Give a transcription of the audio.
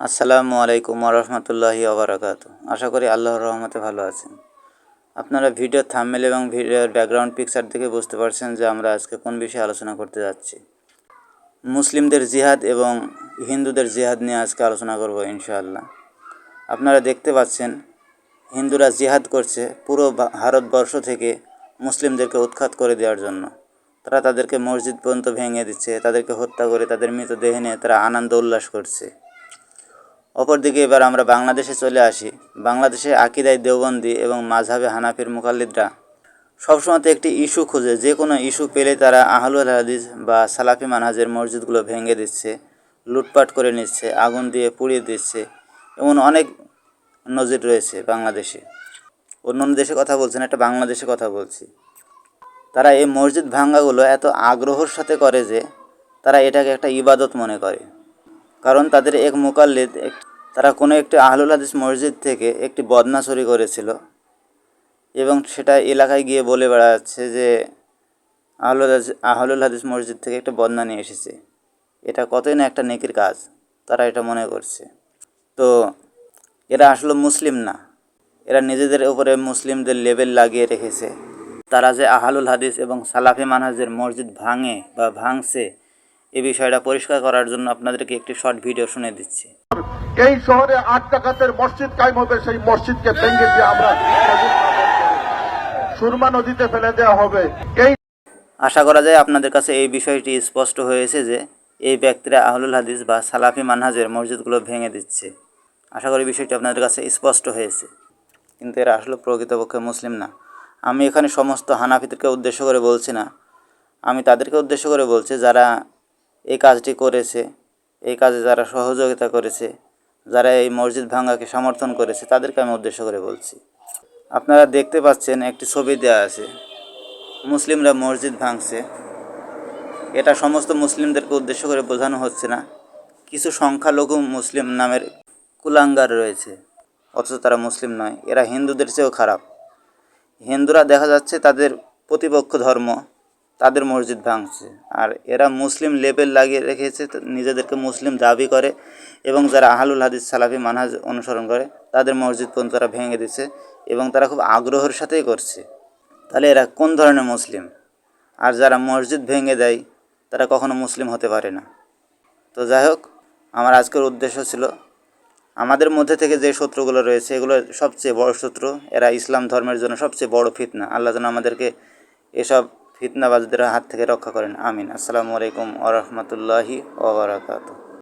আসসালামু আলাইকুম রহমতুল্লাহি আবরাকাত আশা করি আল্লাহর রহমতে ভালো আছেন। আপনারা ভিডিও থাম্বনেল এবং ভিডিওর ব্যাকগ্রাউন্ড পিকচার দেখে বুঝতে পারছেন যে আমরা আজকে কোন বিষয়ে আলোচনা করতে যাচ্ছি। মুসলিমদের জিহাদ এবং হিন্দুদের জিহাদ নিয়ে আজকে আলোচনা করব ইনশাআল্লাহ। আপনারা দেখতে পাচ্ছেন, হিন্দুরা জিহাদ করছে পুরো ভারতবর্ষ থেকে মুসলিমদেরকে উৎখাত করে দেওয়ার জন্য। তারা তাদেরকে মসজিদ পর্যন্ত ভেঙে দিচ্ছে, তাদেরকে হত্যা করে তাদের মৃতদেহ নিয়ে তারা আনন্দ উল্লাস করছে। অপরদিকে এবার আমরা বাংলাদেশে চলে আসি। বাংলাদেশে আকিদাই দেওবন্দি এবং মাঝহাবে হানাফির মুকাল্লিদরা। সবসময় একটি ইস্যু খুঁজে, যে কোনো ইস্যু পেলে তারা আহলুল হাদিস বা সালাফি মানহাজের মসজিদগুলো ভেঙে দিচ্ছে, লুটপাট করে নিচ্ছে, আগুন দিয়ে পুড়িয়ে দিচ্ছে এমন অনেক নজির রয়েছে বাংলাদেশে। অন্য অন্য দেশে কথা বলছেন একটা বাংলাদেশে কথা বলছি। তারা এই মসজিদ ভাঙ্গাগুলো এত আগ্রহর সাথে করে যে তারা এটাকে একটা ইবাদত মনে করে। কারণ তাদের এক মুকাল্লিদ তারা কোনো একটি আহলুল হাদিস মসজিদ থেকে একটি বদনা চুরি করেছিল এবং সেটা এলাকায় গিয়ে বলে বেড়াচ্ছে যে আহলুল হাদিস আহলুল হাদিস মসজিদ থেকে একটা বদনা নিয়ে এসেছে। এটা কতই না একটা নেকির কাজ, তারা এটা মনে করছে। তো এরা আসলে মুসলিম না। এরা নিজেদের উপরে মুসলিমদের লেবেল লাগিয়ে রেখেছে। তারা যে আহালুল হাদিস এবং সালাফি মানহাজের মসজিদ ভাঙে বা ভাঙছে এই বিষয়টা পরিষ্কার করার জন্য আপনাদেরকে একটি শর্ট ভিডিও শুনে দিচ্ছি। এই শহরে আট টাকাতের মসজিদ কায়েম হবে, সেই মসজিদকে ভেঙে দিয়ে আমরা সুরমা নদীতে ফেলে দেওয়া হবে। এই আশা করা যায় আপনাদের কাছে এই বিষয়টি স্পষ্ট হয়েছে যে, এই ব্যক্তিরা আহলুল হাদিস বা সালাফি মানহাজের মসজিদগুলো ভেঙে দিচ্ছে। আশা করি বিষয়টি আপনাদের কাছে স্পষ্ট হয়েছে। কিন্তু এরা আসলে প্রকৃতপক্ষে মুসলিম না। আমি এখানে সমস্ত হানাফিদেরকে উদ্দেশ্য করে বলছি না। আমি তাদেরকে উদ্দেশ্য করে বলছি, যারা এই কাজটি করেছে, এই কাজে যারা সহযোগিতা করেছে যারা এই মসজিদ ভাঙ্গাকে সমর্থন করেছে, তাদেরকে আমি উদ্দেশ্য করে বলছি। আপনারা দেখতে পাচ্ছেন একটি ছবি দেওয়া আছে। মুসলিমরা মসজিদ ভাঙছে। এটা সমস্ত মুসলিমদেরকে উদ্দেশ্য করে বোঝানো হচ্ছে না। কিছু সংখ্যালঘু মুসলিম নামের কুলাঙ্গার রয়েছে। অথচ তারা মুসলিম নয়, এরা হিন্দুদের চেয়েও খারাপ। হিন্দুরা দেখা যাচ্ছে তাদের প্রতিপক্ষ ধর্ম তাদের মসজিদ ভাঙছে। আর এরা মুসলিম লেবেল লাগিয়ে রেখেছে নিজেদেরকে মুসলিম দাবি করে এবং যারা আহলুল হাদিস সালাফি মানহাজ অনুসরণ করে, তাদের মসজিদ পর্যন্ত তারা ভেঙে দিচ্ছে এবং তারা খুব আগ্রহের সাথেই করছে। তাহলে এরা কোন ধরনের মুসলিম? আর যারা মসজিদ ভেঙে দেয়, তারা কখনো মুসলিম হতে পারে না। তো যাই হোক, আমার আজকের উদ্দেশ্য ছিল, আমাদের মধ্যে থেকে যে শত্রুগুলো রয়েছে, এগুলো সবচেয়ে বড় শত্রু, এরা ইসলাম ধর্মের জন্য সবচেয়ে বড় ফিতনা। আল্লাহ যেন আমাদেরকে এসব ফিতনাবাজদের হাত থেকে রক্ষা করেন। আমিন। আসসালামু আলাইকুম ওরহমতুল্লাহি ওবরাকাতু